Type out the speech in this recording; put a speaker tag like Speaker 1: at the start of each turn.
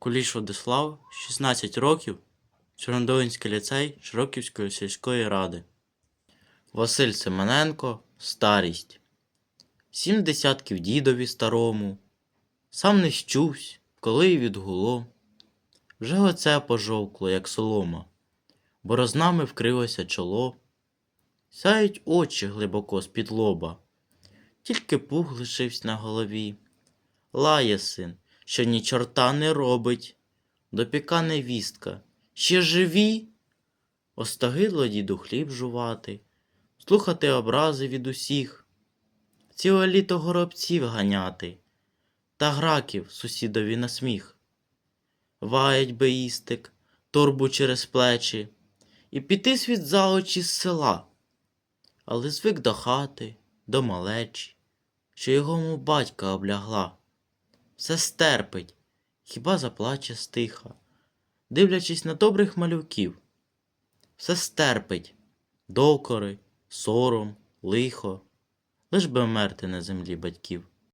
Speaker 1: Куліш Владислав, 16 років, Чорнодолинський ліцей Широківської сільської ради. Василь Семененко, старість. Сім десятків дідові старому. Сам не щувсь, коли й відгуло. Вже оце пожовкло, як солома, борознами вкрилося чоло. Сяють очі глибоко з-під лоба, тільки пух лишився на голові. Лає син, що ні чорта не робить. Допіка невістка, ще живі. Остагидло діду хліб жувати, слухати образи від усіх, ціле літо горобців ганяти, та граків сусідові на сміх. Ваять би істик, торбу через плечі, і піти світ за очі з села, але звик до хати, до малечі, що його мов батька облягла все стерпить, хіба заплаче стиха, дивлячись на добрих малюків. Все стерпить, докори, сором, лихо, лиш би вмерти на землі батьків.